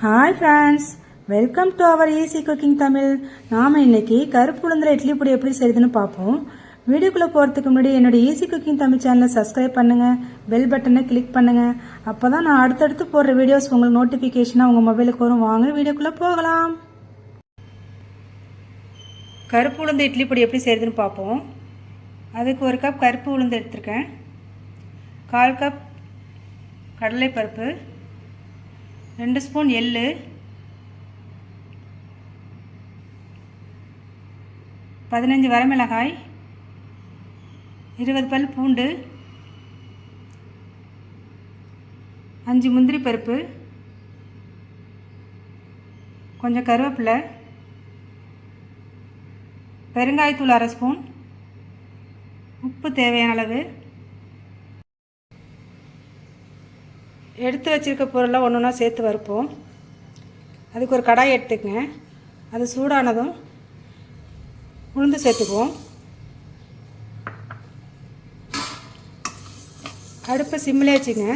Hi friends welcome to our easy cooking Tamil நாம் இன்னைக்கு கருப்பு உளுந்தில் இட்லி பொடி எப்படி செய்யுதுன்னு பார்ப்போம். வீடியோக்குள்ளே போகிறதுக்கு முன்னாடி என்னோட ஈஸி குக்கிங் தமிழ் சேனலை சப்ஸ்கிரைப் பண்ணுங்கள் பெல் பட்டனை கிளிக் பண்ணுங்கள் அப்போ தான் நான் அடுத்தடுத்து போடுற வீடியோஸ் உங்களுக்கு நோட்டிஃபிகேஷனாக உங்கள் மொபைலுக்கு வரும். வாங்க வீடியோக்குள்ளே போகலாம். கருப்பு உளுந்து இட்லி பொடி எப்படி செய்யுதுன்னு பார்ப்போம். அதுக்கு ஒரு கப் கருப்பு உளுந்து எடுத்திருக்கேன். கால் கப் கடலைப்பருப்பு. ரெண்டு ஸ்பூன் எள்ளு. பதினஞ்சு வரமிளகாய். இருபது பல் பூண்டு. அஞ்சு முந்திரி பருப்பு. கொஞ்சம் கருவேப்பிலை. பெருங்காயத்தூள் அரை ஸ்பூன். உப்பு தேவையான அளவு. எடுத்து வச்சுருக்க பொருளை ஒன்று ஒன்றா சேர்த்து வறுப்போம். அதுக்கு ஒரு கடாய் எடுத்துக்கங்க. அது சூடானதும் உளுந்து சேர்த்துக்குவோம். அடுப்பை சிம்மில் வச்சுங்க.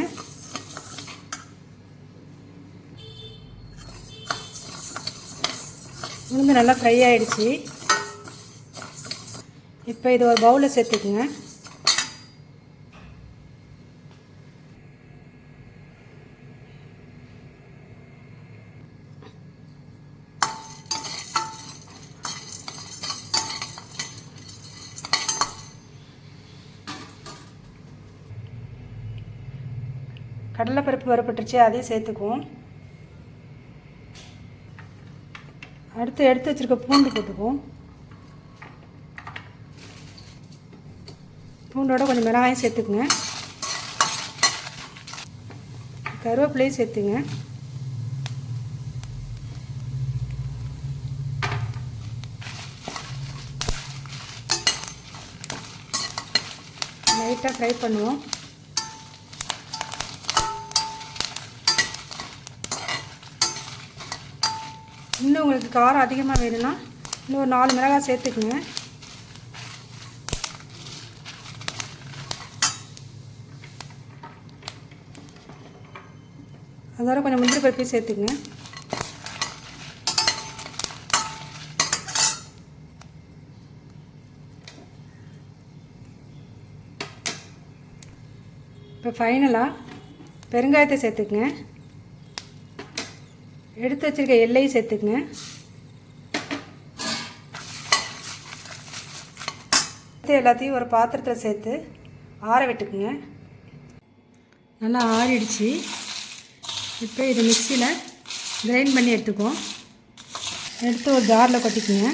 உளுந்து நல்லா ஃப்ரை ஆகிடுச்சி இப்போ இது ஒரு பவுலில் சேர்த்துக்குங்க. கடலைப்பருப்பு வறுப்பட்டுருச்சு அதையும் சேர்த்துக்குவோம். அடுத்து எடுத்து வச்சுருக்க பூண்டு போட்டுக்குவோம். பூண்டோட கொஞ்சம் மிளகாயும் சேர்த்துக்குங்க. கருவேப்பிலையும் சேர்த்துங்க. லைட்டாக ஃப்ரை பண்ணுவோம். இன்னும் உங்களுக்கு காரம் அதிகமாக வேணும்னா இன்னும் ஒரு நாலு மிளகாய் சேர்த்துக்குங்க. அதோட கொஞ்சம் முந்திரி பருப்பையும் சேர்த்துக்குங்க. இப்போ ஃபைனலாக பெருங்காயத்தை சேர்த்துக்குங்க. எடுத்து வச்சுருக்க எல்லையும் சேர்த்துக்குங்க. எல்லாத்தையும் ஒரு பாத்திரத்தில் சேர்த்து ஆற விட்டுக்குங்க. நல்லா ஆறிடுச்சு. இப்போ இதை மிக்சியில் கிரைண்ட் பண்ணி எடுத்துக்குவோம். எடுத்து ஒரு ஜாரில் கொட்டிக்குங்க.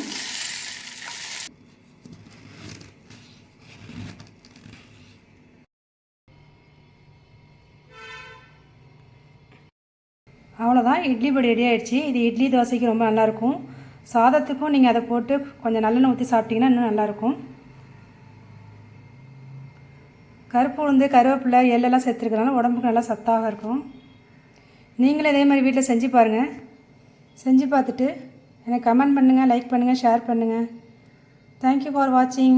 அவ்வளோதான் இட்லி பொடி ரெடி ஆகிடுச்சு இது இட்லி தோசைக்கு ரொம்ப நல்லாயிருக்கும். சாதத்துக்கும் நீங்கள் அதை போட்டு கொஞ்சம் நல்லெண்ணெய் ஊற்றி சாப்பிட்டிங்கன்னா இன்னும் நல்லாயிருக்கும். கருப்பு உளுந்து கருவேப்பிலை எள்ளெல்லாம் சேர்த்துருக்கனால உடம்புக்கு நல்லா சத்தாக இருக்கும். நீங்களும் இதே மாதிரி வீட்டில் செஞ்சு பாருங்கள் செஞ்சு பார்த்துட்டு எனக்கு கமெண்ட் பண்ணுங்கள் லைக் பண்ணுங்கள் ஷேர் பண்ணுங்கள் தேங்க்யூ ஃபார் வாட்சிங்